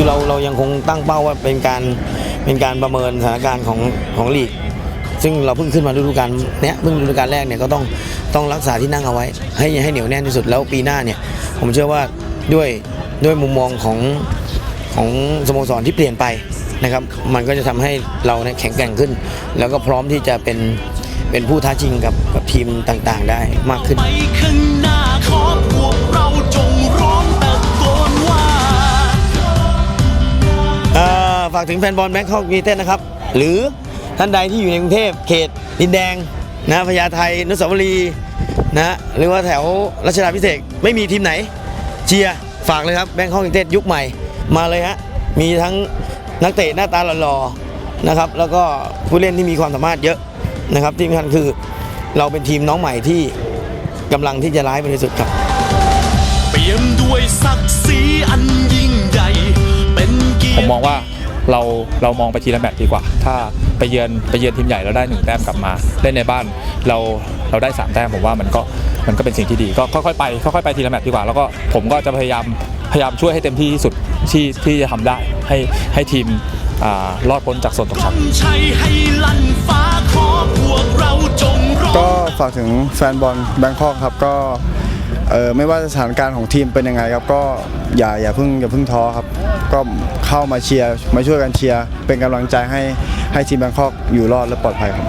คือเราเรายังคงตั้งเป้าว่าเป็นการเป็นการประเมินสถานการณ์ของของลีก ซึ่งเราเพิ่งขึ้นมาฤดูกาลเนี้ยเพิ่งฤดูกาลแรกเนี่ยก็ต้องต้องรักษาที่นั่งเอาไว้ ให้ให้เหนียวแน่นที่สุดแล้วปีหน้าเนี่ย ผมเชื่อว่าด้วยด้วยมุมมองของของสโมสรที่เปลี่ยนไปนะครับ มันก็จะทำให้เราเนี่ยแข็งแกร่งขึ้น แล้วก็พร้อมที่จะเป็นเป็นผู้ท้าชิงกับกับทีมต่างๆ ได้มากขึ้น ฝากถึงแฟนบอลแบงคอกยูไนเต็ดนะครับ หรือท่านใดที่อยู่ในกรุงเทพเขตดินแดงนะพญาไทนุสาวรีย์นะหรือว่าแถวรัชดาพิเศษไม่มีทีมไหนเชียร์ฝากเลยครับแบงคอกยูไนเต็ดยุคใหม่ มาเลยฮะมีทั้งนักเตะหน้าตาหล่อๆนะครับแล้วก็ผู้เล่นที่มีความสามารถเยอะนะครับที่สำคัญคือเราเป็นทีมน้องใหม่ที่กำลังที่จะร้ายไปที่สุดครับ เปี่ยมด้วยศักดิ์ศรีอันยิ่งใหญ่ เราเรามองไปทีละแมตช์ดีกว่า ถ้าไปเยือนไปเยือนทีมใหญ่เราได้หนึ่งแต้มกลับมาเล่นในบ้านเราเราได้สามแต้มผมว่ามันก็มันก็เป็นสิ่งที่ดีก็ค่อยๆไปค่อยๆไปทีละแมตช์ดีกว่า แล้วก็ผมก็จะพยายามพยายามช่วยให้เต็มที่ที่สุดที่ที่จะทำได้ให้ให้ทีมอ่ารอดพ้นจากโซนตกชั้นชัยให้ลั่นฟ้าขอพวกเราจงร้องก็ฝากถึงแฟนบอลแบงคอกครับก็ เออไม่ว่าสถานการณ์ของทีมเป็นยังไงครับก็อย่าอย่าเพิ่งอย่าเพิ่งท้อครับ ก็เข้ามาเชียร์มาช่วยกันเชียร์เป็นกำลังใจให้ให้ทีมแบงคอกอยู่รอดและปลอดภัยครับ